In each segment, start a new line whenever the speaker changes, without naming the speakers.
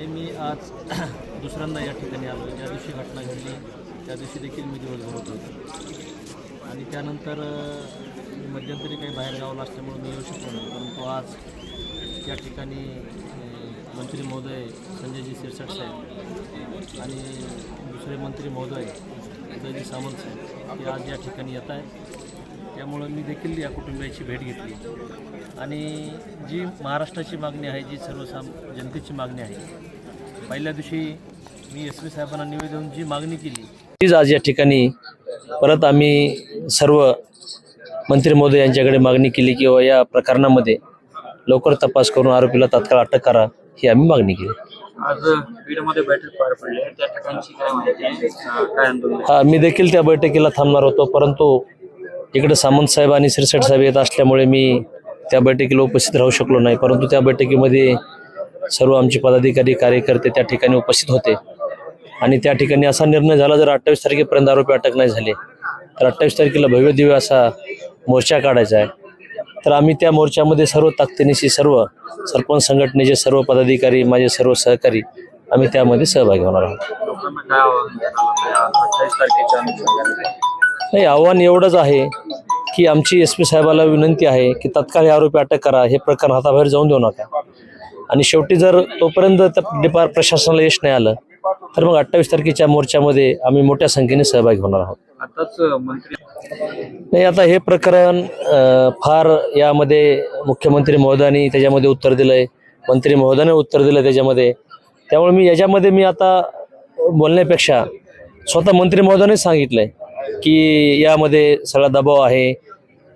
हे मी आज दुसऱ्यांदा या ठिकाणी आलो ज्या दिवशी घटना घडली त्या दिवशी देखील मी दिवसभर होतो. आणि त्यानंतर मी मध्यंतरी काही बाहेर गावाला असल्यामुळे मी येऊ शकलो नाही. परंतु आज या ठिकाणी मंत्री महोदय संजयजी शिरसाट साहेब आणि दुसरे मंत्री महोदय उदयजी सामंत साहेब ते आज या ठिकाणी येत आहेत. त्यामुळं मी देखील या कुटुंबियाची भेट घेतली. आणि जी महाराष्ट्राची मागणी आहे जी सर्वसाम जनतेची मागणी आहे पहिल्या दिवशी मी एस पी साहेबांना निवेदन जी मागणी केली तीच आज या ठिकाणी परत आम्ही सर्व मंत्री महोदय यांच्याकडे मागणी केली की बाबा या प्रकरणामध्ये लवकर तपास करून आरोपीला तात्काळ अटक करा ही आम्ही मागणी केली.
आज बीडमध्ये बैठक पार पडली आहे. त्या ठिकाणची काय माहिती आहे? अं, काय आंदोलन
हा मी देखील त्या बैठकीला थांबणार होतो परंतु इकडे सामंत साहेब आणि सिरसट साहेब येत असल्यामुळे मी त्या बैठकीला उपस्थित राहू शकलो नाही. परंतु त्या बैठकीमध्ये सर्व आमचे पदाधिकारी कार्यकर्ते त्या ठिकाणी उपस्थित होते. आणि त्या ठिकाणी असा निर्णय झाला जर अठ्ठावीस तारखेपर्यंत आरोपी अटक नाही झाले तर अठ्ठावीस तारखेला भव्य दिव्य असा मोर्चा काढायचा आहे. तर आम्ही त्या मोर्चामध्ये सर्व ताकदीनिशी सर्व सरपंच संघटनेचे सर्व पदाधिकारी माझे सर्व सहकारी आम्ही त्यामध्ये सहभागी होणार आहोत. नाही आव्हान एवढंच आहे की आमची एस पी साहेबाला विनंती आहे की तत्काळ हे आरोपी अटक करा हे प्रकरण हाताबाहेर जाऊन देऊ नका. आणि शेवटी जर तोपर्यंत त्या डिपार प्रशासनाला यश नाही आलं तर मग अठ्ठावीस तारखेच्या मोर्चामध्ये आम्ही मोठ्या संख्येने सहभागी होणार आहोत. नाही आता हे प्रकरण फार यामध्ये मुख्यमंत्री महोदयांनी त्याच्यामध्ये उत्तर दिलं आहे मंत्री महोदयाने उत्तर दिलं त्याच्यामध्ये. त्यामुळे मी याच्यामध्ये मी आता बोलण्यापेक्षा स्वतः मंत्री महोदयानेच सांगितलं आहे की यामध्ये सगळा दबाव आहे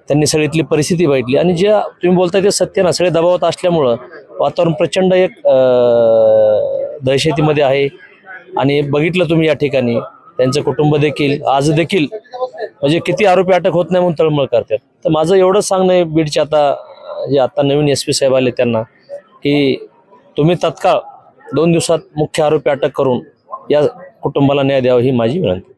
त्यांनी सगळीतली परिस्थिती बघितली. आणि ज्या तुम्ही बोलताय ते सत्य ना सगळे दबावात असल्यामुळं वातावरण प्रचंड एक दहशतीमध्ये आहे. आणि बघितलं तुम्ही या ठिकाणी त्यांचं कुटुंब देखील आज देखील म्हणजे किती आरोपी अटक होत नाही म्हणून तळमळ करतात. तर माझं एवढंच सांगणं आहे बीडचे आता जे आता नवीन एस पी साहेब आले त्यांना की तुम्ही तत्काळ दोन दिवसात मुख्य आरोपी अटक करून या कुटुंबाला न्याय द्यावा ही माझी विनंती.